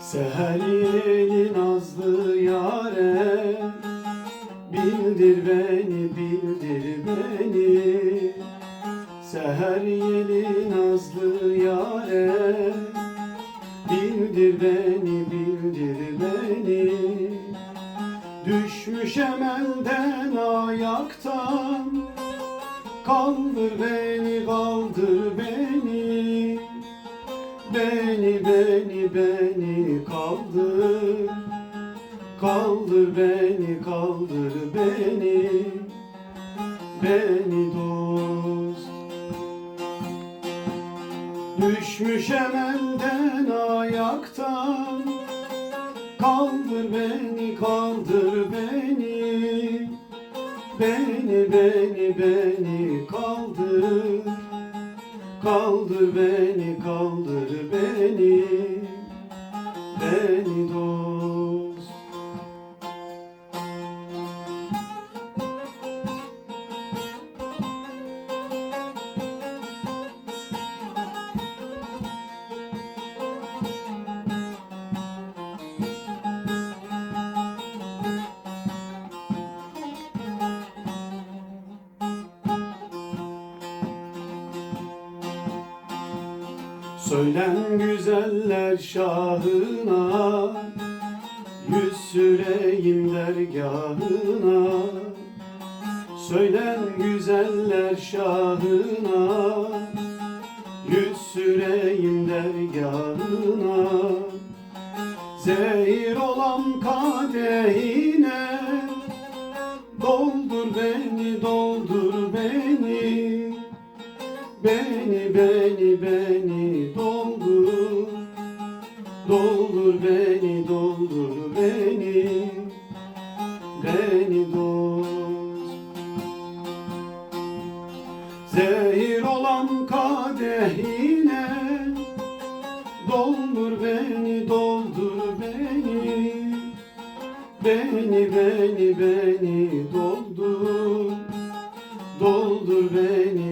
Seher yeli nazlı yare Bildir beni, Seher yeli nazlı yare. Bildir beni, bildir beni. Düşmüşem elden ayaktan. Kaldır beni, kaldır beni. Beni, beni, beni kaldır. Kaldır beni, kaldır beni. Beni dost Düşmüşem elden ayaktan. Kaldır beni, kaldır beni. Beni, beni, beni kaldır. Kaldır beni, kaldır Beni Söylen güzeller şahına Yüz süreyim dergahına. Söylen güzeller şahına Yüz süreyim dergahına. Zehir olan kadehine Beni, beni, beni doldur. Doldur beni, doldur beni. Beni dost. Zehir olan kadehine Doldur beni, doldur beni. Beni, beni, beni doldur. Doldur beni,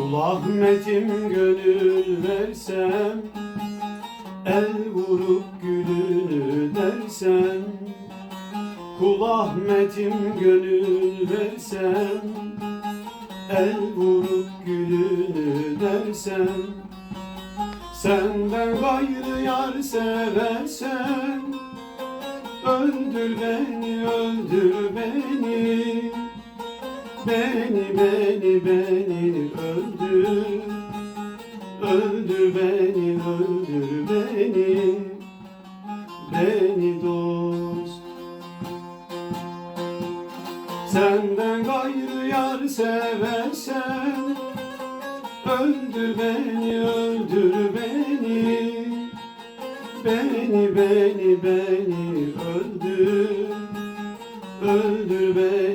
Kul Ahmet'im gönül versem El vurup gülünü dersen Kul Ahmet'im gönül versem El vurup gülünü dersen Senden gayrı yar seversen Öldür beni, öldür beni Beni, beni, beni öldür. Öldür beni, öldür beni. Beni dost. Senden gayrı yar seversen Öldür beni, öldür beni. Beni, beni, beni öldür. Öldür beni,